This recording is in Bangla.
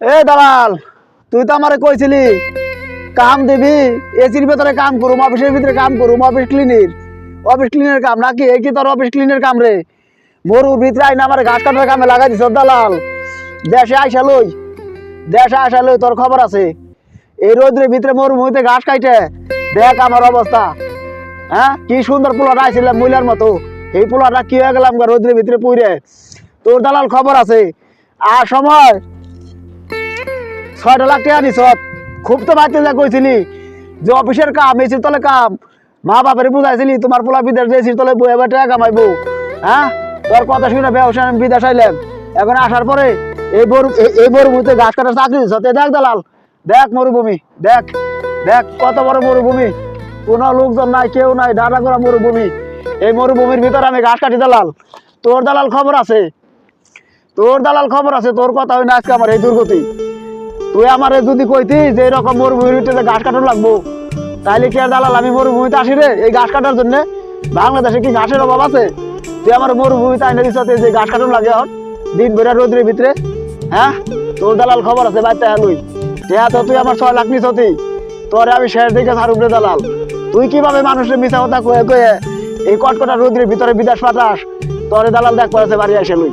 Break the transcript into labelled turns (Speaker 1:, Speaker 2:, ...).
Speaker 1: এ দালাল, তুই তো আমারে কইছিলি, কাম দিবি, এসির ভিতরে কাম করুম, অফিসের ভিতরে কাম করুম, অফিস ক্লিনের অফিস ক্লিনের কাম নাকি? এই কি তোর অফিস ক্লিনের কাম রে? মরুর ভিতরে আইনা আমার ঘাস কাটার কামে লাগাই দিছ, দালাল। দেশে আইসা লই, দেশে আইসা লই তোর খবর আছে। এই রোদ্রের ভিতরে মরুভূমিতে ঘাস কাইটে। দেখ আমার অবস্থা। হ্যাঁ? কি সুন্দর পোলাটা আইছিলাম মহিলার মতো। এই পোলাটা কি হয়ে গেলাম রোদ্রের ভিতরে পুইরে? তোর দালাল খবর আছে। আর সময় ছয়টা লাখ টাকা দিছ খুব তো বাড়তে যা কইছিলি যে অফিসের কাম এসির তলে কাম। মা বাপের বুঝাইছিলি, তোমার পোলা বিদেশ এসির তলে বই এবার টাকা কামাইবো। হ্যাঁ? তোর কথা শুনে ব্যবসা আমি বিদেশ আইলাম। এখন আসার পরে এই বড়, এই মরুভূমিতে ঘাস কাটার চাকরি দিছ দেখ দালাল, দেখ মরুভূমি, দেখ দেখ কত বড় মরুভূমি। কোনো লোকজন নাই, কেউ নাই ডাটা করা মরুভূমি। এই মরুভূমির ভিতরে আমি ঘাস কাটি দালাল। তোর দালাল খবর আছে? তোর দালাল খবর আছে, তোর কথা হয় না আজকে আমার এই দুর্গতি। তুই আমারে যদি কইতিস যে এরকম মরুভূমিতে গাছ কাটানো লাগবো, তাইলে কি আর দালাল আমি মরুভূমিতে আসি রে এই গাছ কাটার জন্য? বাংলাদেশে কি ঘাসের অভাব আছে? তুই আমার মরুভূমিতে আইনে দিস যে গাছ কাটানো লাগে এখন দিন ভরে রোদ্রের ভিতরে হ্যাঁ? তোর দালাল খবর আছে বাইতে লুই। টেয়া তো তুই আমার ছয় লাখ নিস হতি তোরে আমি শেষ দিকে ছাড়ুম রে দালাল। তুই কীভাবে মানুষের মিশা কথা কয়ে কয়ে এই কটকটা রোদ্রের ভিতরে বিদেশ পাঠাস? তোরে দালাল দেখ করেছে বাড়ি আসে লুই।